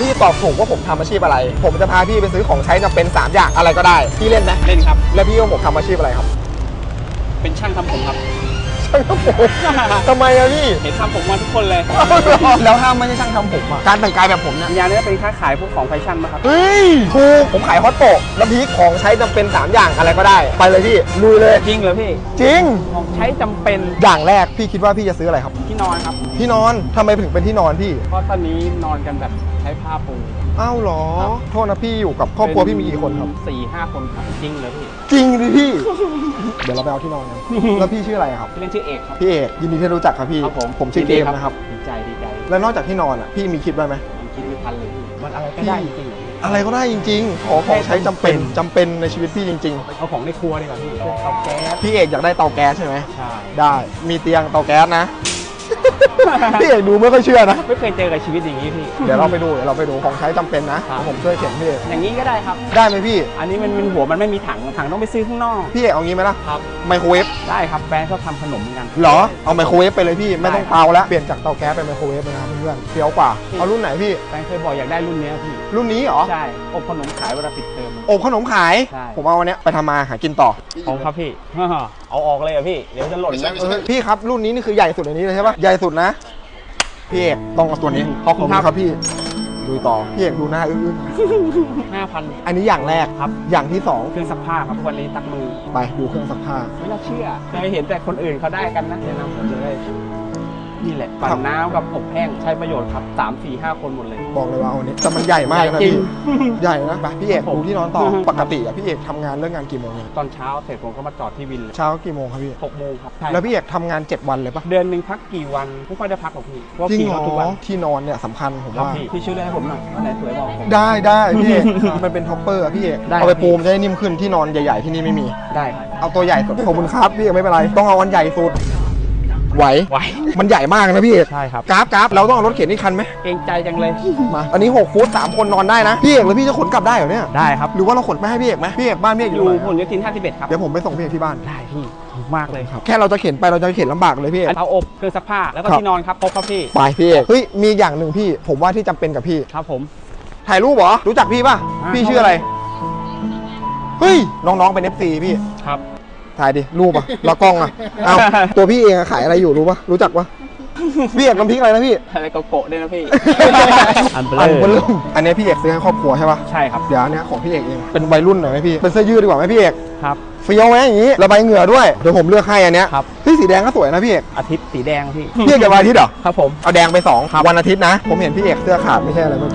พี่ตอบถูกว่าผมทำอาชีพอะไร ผมจะพาพี่ไปซื้อของใช้จำเป็น 3 อย่างอะไรก็ได้ พี่เล่นไหมเล่นครับ แล้วพี่ว่าผมทำอาชีพอะไรครับ เป็นช่างทำผมครับ ช่างทำผมทำไมอะพี่เห็นทำผมมาทุกคนเลย แล้วถ้าไม่ใช่ช่างทำผมอะการแต่งกายแบบผมเนี่ยยาเนี้เป็นค้าขายพวกของแฟชั่นนะครับเฮ้ยถูกผมขายฮอตโปะแล้วพี่ของใช้จำเป็น 3 อย่างอะไรก็ได้ ไปเลยพี่ลุยเลยจริงเหรอพี่ จริงของใช้จำเป็นอย่างแรกพี่คิดว่าพี่จะซื้ออะไรครับที่นอนครับที่นอนทำไมถึงเป็นที่นอนพี่เพราะตอนนี้นอนกันแบบใช้ผ้าปู อ้าวเหรอโทษนะพี่อยู่กับครอบครัวพี่มีกี่คนครับ สี่ห้าคนครับจริงเหรอพี่จริงดิพี่ เดี๋ยวเราไปเอาที่นอนกันแล้วพี่ชื่ออะไรครับ พี่เล่นชื่อเอกครับพี่เอกยินดีที่รู้จักครับพี่ ครับผมผมชื่อเกยินดีมนะครับ ดีใจดีใจและนอกจากที่นอนอะพี่มีคิดไว้ไหม ผมคิดไม่ทันเลยพี่มันอะไรก็ได้จริงๆเหรออะไรก็ได้จริงๆขอของใช้จำเป็นจำเป็นในชีวิตพี่จริงเอาของในครัวดีกว่าพี่พวกเตาแก๊สๆ พี่เอกอยากได้เตาแก๊สใช่ไหม ใช่ได้มีเตียงเตาแก๊สนะ พี่เอกดูไม่ค่อยเชื่อนะ ไม่เคยเจอกับชีวิตอย่างนี้พี่ เดี๋ยวเราไปดูเดี๋ยวเราไปดูของใช้จำเป็นนะ ครับ ผมช่วยเขียนพี่เอกอย่างนี้ก็ได้ครับ ได้ไหมพี่ อันนี้มันเป็นหัวมันไม่มีถังถังต้องไปซื้อข้างนอกพี่เอกเอางี้ไหมล่ะ ครับ ไมโครเวฟได้ครับแฟนชอบทำขนมเหมือนกันเหรอ เอาไมโครเวฟไปเลยพี่ ไม่ต้องได้เตาแล้ว เปลี่ยนจากเตาแก๊สเป็นไมโครเวฟเลยนะครับเพื่อนๆเฟี้ยวกว่า เอารุ่นไหนพี่ แฟนเคยบอกอยากได้รุ่นเนี้ยพี่รุ่นนี้เหรอ ใช่อบขนมขายเวลาปิดเทอม อบขนมขาย ใช่ ผมเอาอันเนี้ยไปทำมาหากินต่อของครับพี่เอาออกเลยอะพี่ เดี๋ยวจะหล่นเออพี่ครับรุ่นนี้นี่คือใหญ่สุดในนี้เลยใช่ปะใหญ่สุดนะพี่เอกต้องเอาตัวนี้ขอบคุณครับพี่ดูต่อพี่เอกดูหน้าอึ้งห้าพัน ๆอันนี้อย่างแรกครับ อย่างที่สองเครื่องซักผ้าครับวันนี้ตักมือไปดูเครื่องซักผ้าไม่น่าเชื่อเคยเห็นแต่คนอื่นเขาได้กันนะแนะนำผมเลย นี่แหละปั่ครันบน้ำกับอบแห้งใช้ประโยชน์ครับสามสี่ห้าคนหมดเลย บอกเลยว่าเอาอันนี้แต่มันใหญ่มากนะจริงพี่ใหญ่นะไปพี่เอกผมดูที่นอนต่ออือฮึปกติอะพี่เอกทำงานเรื่องงานกี่โมงเนี่ยตอนเช้าเสร็จผมก็มาจอดที่วินเลยเช้ากี่โมงครับพี่หกโมงครับใช่แล้วพี่เอกทำงาน7วันเลยปะเดือนหนึ่งพักกี่วันไม่ค่อยได้พักหรอกพี่เพราะจริงขี่เหรรอถทุกวันที่นอนเนี่ยสำคัญผมครับว่า พี่พี่ช่วยเลือกให้ผมหน่อยวันไหนสวยบอกผม ได้ได้พี่เอก มันเป็นท็อปเปอร์อะพี่เอกได้ เอาไปครับปูมนจะได้นิ่มขึ้นที่นอนใหญ่ๆที่นี่ไม่มี ได้ครับ เอาตัวใหญ่สุดขอบคุณครับพี่เอกไม่เป็นไร ต้องเอาอันใหญ่สุด ไหว ไหว มันใหญ่มากนะพี่เอกใช่ครับ กราฟกราฟเราต้องเอารถเข็นนี่คันไหมเกรงใจจังเลย มา อันนี้6ฟุต3คนนอนได้นะ พี่เอกแล้วพี่จะขนกลับได้เหรอเนี่ย ได้ครับ หรือว่าเราขนไปให้พี่เอกไหมพี่เอกบ้านพี่เอกออยู่ยู่ตรงผไหนลโยธิน51 ครับ เดี๋ยวผมไปส่งพี่เอกที่บ้าน ได้พี่ถูกมากเลยครับแค่เราจะเข็นไปเราจะเข็นลำบากเลยพี่เอก เตาอบเครื่องซักผ้าแล้วก็ครับ ที่นอนครับครบครับพี่ ไปพี่เอกเฮ้ยมีอย่างหนึ่งพี่ ผมว่าที่จำเป็นกับพี่ ครับผม ถ่ายรูปเหรอ รู้จักพี่ป่ะ อ่า พี่ชื่ออะไร เฮ้ย น้องๆเป็น FC พี่ ครับ ถ่ายดิรูปอะแล้วกล้องอะเอ้าตัวพี่เองอะขายอะไรอยู่รู้ป่ะรู้จักป่ะพี่เอกน้ำพริกอะไรนะพี่อะไรโกโก้ด้วยนะพี่ อันเบลอันเบลอออันนี้พี่เอกซื้อให้ครอบครัวใช่ป่ะใช่ครับ เดี๋ยวอันเนี้ยของพี่เอกเองเป็นวัยรุ่นหน่อยไหมพี่เป็นเสื้อยืดดีกว่าไหมพี่เอกครับเฟี้ยวไหมอย่างงี้ระบายเหงื่อด้วยเดี๋ยวผมเลือกให้อันเนี้ยครับเฮ้ยสีแดงก็สวยนะพี่เอกอาทิตย์สีแดงพี่พี่เอกจะวันอาทิตย์เหรอครับผมเอาแดงไปสองวันอาทิตย์นะ ผมเห็นพี่เอกเสื้อขาดไม่ใช่อะไรเมื่อกี้